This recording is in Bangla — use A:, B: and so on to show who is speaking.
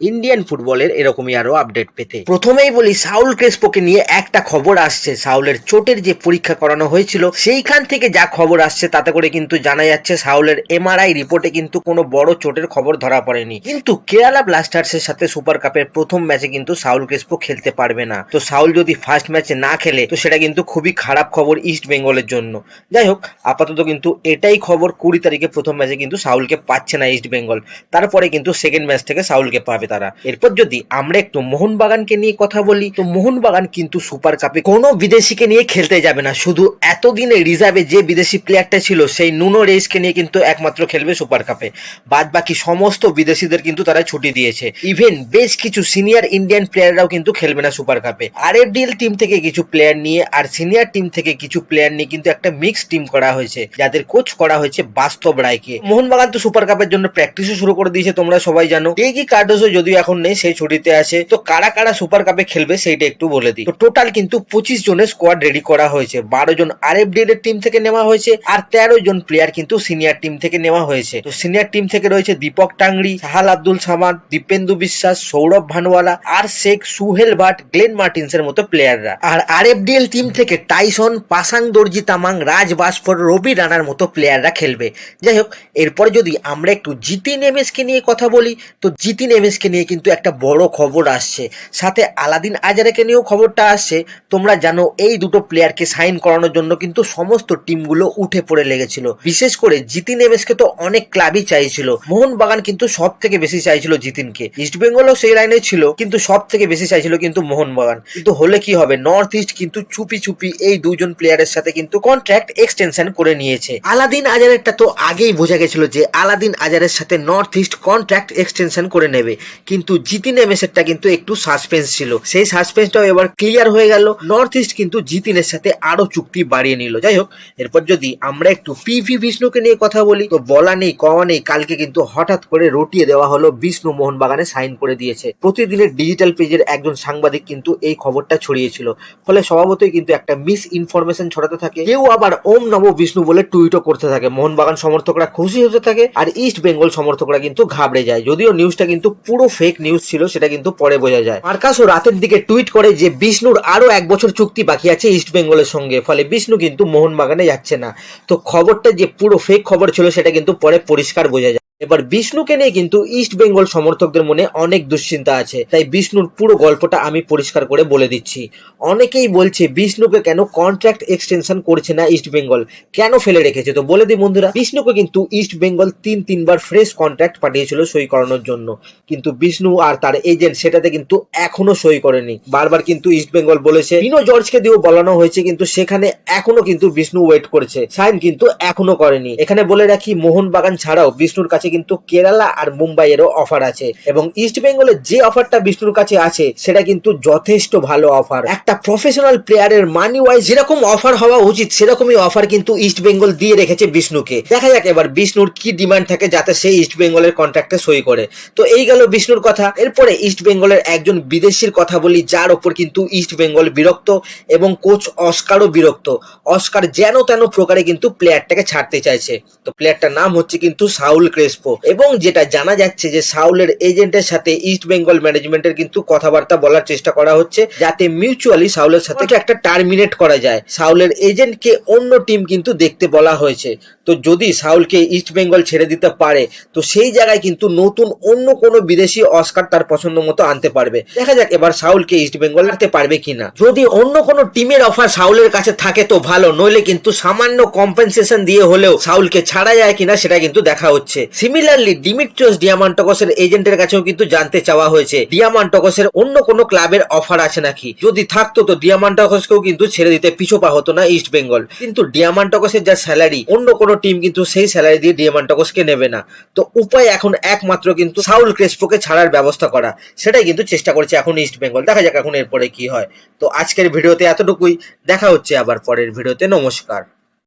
A: ইন্ডিয়ান ফুটবলের এরকমই আরও আপডেট পেতে। প্রথমেই বলি, সাউল ক্রেসপোকে নিয়ে একটা খবর আসছে। সাউলের চোটের যে পরীক্ষা করানো হয়েছিল, সেইখান থেকে যা খবর আসছে, তাতে করে কিন্তু জানা যাচ্ছে সাউলের এমআরআই রিপোর্টে কিন্তু কোনো বড় চোটের খবর ধরা পড়েনি। কিন্তু কেরালা ব্লাস্টার্সের সাথে সুপার কাপের প্রথম ম্যাচে কিন্তু সাউল ক্রেসপো খেলতে পারবে না। তো সাউল যদি ফার্স্ট ম্যাচে না খেলে, তো সেটা কিন্তু খুবই খারাপ খবর ইস্ট বেঙ্গলের জন্য। যাই হোক, আপাতত কিন্তু এটাই খবর কুড়ি তারিখে প্রথম ম্যাচে কিন্তু সাউলকে পাচ্ছে না ইস্ট বেঙ্গল তারপরে কিন্তু সেকেন্ড ম্যাচ থেকে সাউলকে পাবে। তারা। এরপর যদি আমরা একটু মোহনবাগানকে নিয়ে কথা বলি, তো মোহনবাগান কিন্তু সুপার কাপে কোনো বিদেশিকে নিয়ে খেলতে যাবে না। শুধু এতদিনে রিজার্ভে যে বিদেশি প্লেয়ারটা ছিল, সেই নুনো রেসকে নিয়ে কিন্তু একমাত্র খেলবে সুপার কাপে। বাদ বাকি সমস্ত বিদেশিদের কিন্তু তারা ছুটি দিয়েছে। ইভেন বেশ কিছু সিনিয়র ইন্ডিয়ান প্লেয়াররাও কিন্তু খেলবে না সুপার কাপে। আর এফডিএল টিম থেকে কিছু প্লেয়ার নিয়ে আর সিনিয়র টিম থেকে কিছু প্লেয়ার নিয়ে কিন্তু একটা মিক্স টিম করা হয়েছে, যাদের কোচ করা হয়েছে বাস্তব রায়কে। মোহনবাগান তো সুপার কাপের জন্য প্র্যাকটিসও শুরু করে দিয়েছে, তোমরা সবাই জানো। টেগি কার্ডোসও যদিও এখন নেই, সেই ছুটিতে আছে। তো কারা কারা সুপার কাপে খেলবে সেইটা একটু বলে দিই। তো টোটাল কিন্তু পঁচিশ জনের স্কোয়াড রেডি করা হয়েছে। বারো জন আর এফডিএল এর টিম থেকে নেওয়া হয়েছে আর তেরো জন প্লেয়ার কিন্তু সিনিয়র টিম থেকে নেওয়া হয়েছে। তো সিনিয়র টিম থেকে রয়েছে দীপক টাংরি সাহাল আব্দুল সামাদ, দীপেন্দু বিশ্বাস, সৌরভ ভানওয়ালা আর শেখ সুহেল ভাট, গ্লেন মার্টিন্স এর মতো প্লেয়াররা আর আর এফডিএল টিম থেকে টাইসন পাসাং দর্জি তামাং, রাজ বাসফর, রবি রানার মতো প্লেয়াররা খেলবে। যাই হোক, এরপরে যদি আমরা একটু জিতিন এমএসকে নিয়ে কথা বলি, তো জিতিন এমএসকে নিয়ে কিন্তু একটা বড় খবর আসছে। সাথে আলাদিন আজারেকে নিয়েও খবরটা আসছে। তোমরা জানো, এই দুটো প্লেয়ারকে সাইন করানোর জন্য কিন্তু সমস্ত টিমগুলো উঠে পড়ে লেগেছিল। বিশেষ করে জিতিন এমএসকে তো অনেক ক্লাবই চাইছিল। মোহনবাগান কিন্তু সব থেকে বেশি চাইছিল জিতিনকে। ইস্ট বেঙ্গলও সেই লাইনে ছিল, কিন্তু সব থেকে বেশি চাইছিল কিন্তু মোহনবাগান। কিন্তু হলে কি হবে? নর্থ ইস্ট কিন্তু চুপি চুপি এই দুজন প্লেয়ারের সাথে কিন্তু কন্ট্রাক্ট এক্সটেনশন করে নিয়েছে। আলাদিন আজারেরটা তো আগেই বোঝা গেছিল যে আলাদিন আজারের সাথে নর্থ ইস্ট কন্ট্রাক্ট এক্সটেনশন করে নেবে। কিন্তু জিতিন এমএসেরটা কিন্তু একটু সাসপেন্স ছিল। সেই সাসপেন্সটাও এবার ক্লিয়ার হয়ে গেল। নর্থ ইস্ট কিন্তু জিতিনের সাথে আরও চুক্তি বাড়িয়ে নিল। যাই হোক, এরপর যদি আমরা একটু পিভি বিষ্ণুকে নিয়ে কথা বলি, তো বলা নেই, কওয়া নেই, কালকে কিন্তু হঠাৎ করে রটিয়ে দেওয়া হলো বিষ্ণু মোহনবাগানে সাইন করে দিয়েছে। প্রতিদিনের ডিজিটাল পেজের একজন সাংবাদিক কিন্তু এই খবরটা ছড়িয়েছিল। ফলে স্বভাবতই কিন্তু একটা মিস ইনফরমেশন ছড়াতে থাকে। কেউ আবার ওম নব বিষ্ণু বলে টুইটও করতে থাকে। মোহনবাগান সমর্থকরা খুশি হতে থাকে, আর ইস্ট বেঙ্গল সমর্থকরা কিন্তু ঘাবড়ে যায়। যদিও নিউজটা কিন্তু পুরো ফেক নিউজ ছিল, সেটা কিন্তু পরে বোঝা যায়। মার্কাসও রাতের দিকে টুইট করে যে, বিষ্ণুর আরও এক বছর চুক্তি বাকি আছে ইস্ট বেঙ্গলের সঙ্গে, ফলে বিষ্ণু কিন্তু মোহনবাগানে যাচ্ছে না। তো খবরটা যে পুরো ফেক খবর ছিল, সেটা কিন্তু পরে পরিষ্কার বোঝা যায়। এবার বিষ্ণুকে নিয়ে কিন্তু ইস্ট বেঙ্গল সমর্থকদের মনে অনেক দুশ্চিন্তা আছে। তাই বিষ্ণুর পুরো গল্পটা আমি পরিষ্কার করে বলে দিচ্ছি। অনেকেই বলছে বিষ্ণুকে কেন কন্ট্রাক্ট এক্সটেনশন করছে না ইস্ট বেঙ্গল কেন ফেলে রেখেছে? তো বলে দিই বন্ধুরা, বিষ্ণুকে কিন্তু ইস্ট বেঙ্গল তিন তিনবার ফ্রেশ কন্ট্রাক্ট পাঠিয়েছিল সই করানোর জন্য। কিন্তু বিষ্ণু আর তার এজেন্ট সেটাতে কিন্তু এখনও সই করেনি। বারবার কিন্তু ইস্ট বেঙ্গল বলেছে, বিনো জর্জকে দিয়েও বলানো হয়েছে, কিন্তু সেখানে এখনও কিন্তু বিষ্ণু ওয়েট করেছে। সাইন কিন্তু এখনও করেনি। এখানে বলে রাখি, মোহনবাগান ছাড়াও বিষ্ণুর কাছে কিন্তু কেরালা আর মুম্বাইয়েরও অফার আছে। এবং ইস্ট বেঙ্গলের যে অফারটা বিষ্ণুর কাছে আছে, সেটা কিন্তু যথেষ্ট ভালো অফার একটা প্রফেশনাল প্লেয়ারের মানি ওয়াইজ যেরকম অফার হওয়া উচিত, সেরকমই অফার কিন্তু ইস্ট বেঙ্গল দিয়ে রেখেছে বিষ্ণুকে। দেখা যাক এবার বিষ্ণুর কি ডিমান্ড থাকে যাতে সে ইস্ট বেঙ্গলের কন্ট্রাক্টে সই করে। তো এই গেল বিষ্ণুর কথা। এরপরে ইস্ট বেঙ্গলের একজন বিদেশির কথা বলি, যার ওপর কিন্তু ইস্ট বেঙ্গল বিরক্ত এবং কোচ অস্কারও বিরক্ত। অস্কার যেন তেন প্রকারে কিন্তু প্লেয়ারটাকে ছাড়তে চাইছে। তো প্লেয়ারটার নাম হচ্ছে কিন্তু সাউল ক্রেসপো এবং যেটা জানা যাচ্ছে যে সাউলের এজেন্টের সাথে ইস্ট বেঙ্গল ম্যানেজমেন্টের কিন্তু কথাবার্তা বলার চেষ্টা করা হচ্ছে যাতে মিউচুয়ালি সাউলের সাথে একটা টার্মিনেট করা যায়। সাউলের এজেন্টকে অন্য টিম কিন্তু দেখতে বলা হয়েছে। তো যদি সাউলকে ইস্ট বেঙ্গল ছেড়ে দিতে পারে তো সেই জায়গায় কিন্তু নতুন অন্য কোনো বিদেশি অস্কার তার পছন্দ মতো আনতে পারবে। দেখা যাক এবার সাউলকে ইস্ট বেঙ্গল আনতে পারবে কিনা। যদি অন্য কোনো টিমের অফার সাউলের কাছে থাকে তো ভালো নইলে কিন্তু সামান্য কম্পেনসেশন দিয়ে হলেও সাউলকে ছাড়া যায় কিনা সেটা কিন্তু দেখা হচ্ছে। সিমিলারলি ডিমিট্রিয়াস ডিয়ামান্টকসের এজেন্টের কাছেও কিন্তু জানতে চাওয়া হয়েছে। ডিয়ামান্টকসের অন্য কোনো ক্লাবের অফার আছে নাকি? যদি থাকতো তো ডিয়ামান্টকসকেও কিন্তু ছেড়ে দিতে পিছোপা হতো না ইস্ট বেঙ্গল কিন্তু ডিয়ামান্টকসের যা স্যালারি অন্য কোনো টিম কিন্তু সেই স্যালারি দিয়ে ডিয়ামান্টকসকে নেবে না। তো উপায় এখন একমাত্র কিন্তু সাউল ক্রেসপোকে ছাড়ার ব্যবস্থা করা। সেটাই কিন্তু চেষ্টা করছে এখন ইস্ট বেঙ্গল দেখা যাক এখন এরপরে কি হয়। তো আজকের ভিডিওতে এতটুকুই। দেখা হচ্ছে আবার পরের ভিডিওতে। নমস্কার।